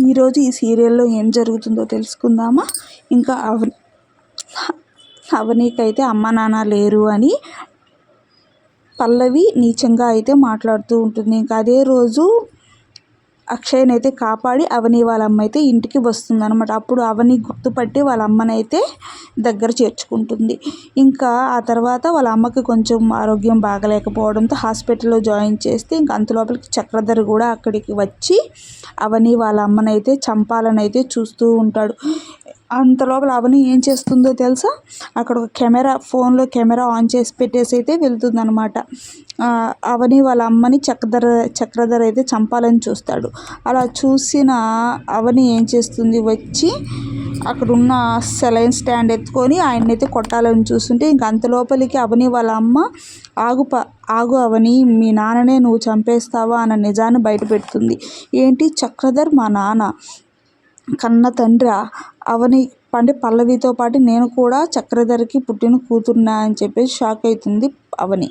ఈరోజు ఈ సీరియల్లో ఏం జరుగుతుందో తెలుసుకుందామా? ఇంకా అవ అవనీకైతే అమ్మ నాన్న లేరు అని పల్లవి నీచంగా అయితే మాట్లాడుతూ ఉంటుంది. ఇంకా అదే రోజు అక్షయ్ని అయితే కాపాడి అవని వాళ్ళ అమ్మ అయితే ఇంటికి వస్తుంది అనమాట అప్పుడు అవని గుర్తుపట్టి వాళ్ళ అమ్మనైతే దగ్గర చేర్చుకుంటుంది. ఇంకా ఆ తర్వాత వాళ్ళ అమ్మకి కొంచెం ఆరోగ్యం బాగలేకపోవడంతో హాస్పిటల్లో జాయిన్ చేస్తే ఇంకా అంతలోపలికి చక్రధర్ కూడా అక్కడికి వచ్చి అవని వాళ్ళ అమ్మనైతే చంపాలని అయితే చూస్తూ ఉంటాడు. అంత లోపల అవని ఏం చేస్తుందో తెలుసా? అక్కడ ఒక కెమెరా ఫోన్లో కెమెరా ఆన్ చేసి పెట్టేసి అయితే వెళ్తుందనమాట అవని వాళ్ళ అమ్మని చక్రధర చక్రధర అయితే చంపాలని చూస్తాడు. అలా చూసిన అవని ఏం చేస్తుంది? వచ్చి అక్కడ ఉన్న సెలైన్ స్టాండ్ ఎత్తుకొని ఆయన్నైతే కొట్టాలని చూస్తుంటే ఇంక అంత లోపలికి అవని వాళ్ళ అమ్మ ఆగు ప ఆగు అవని మీ నాన్ననే నువ్వు చంపేస్తావా? అన్న నిజాన్ని బయటపెడుతుంది ఏంటి చక్రధర్ మా నాన్న? కన్న తండ్రి అవని అంటే పల్లవితో పాటు నేను కూడా చక్రధరికి పుట్టిన కూతురునా అని చెప్పేసి షాక్ అవుతుంది అవని.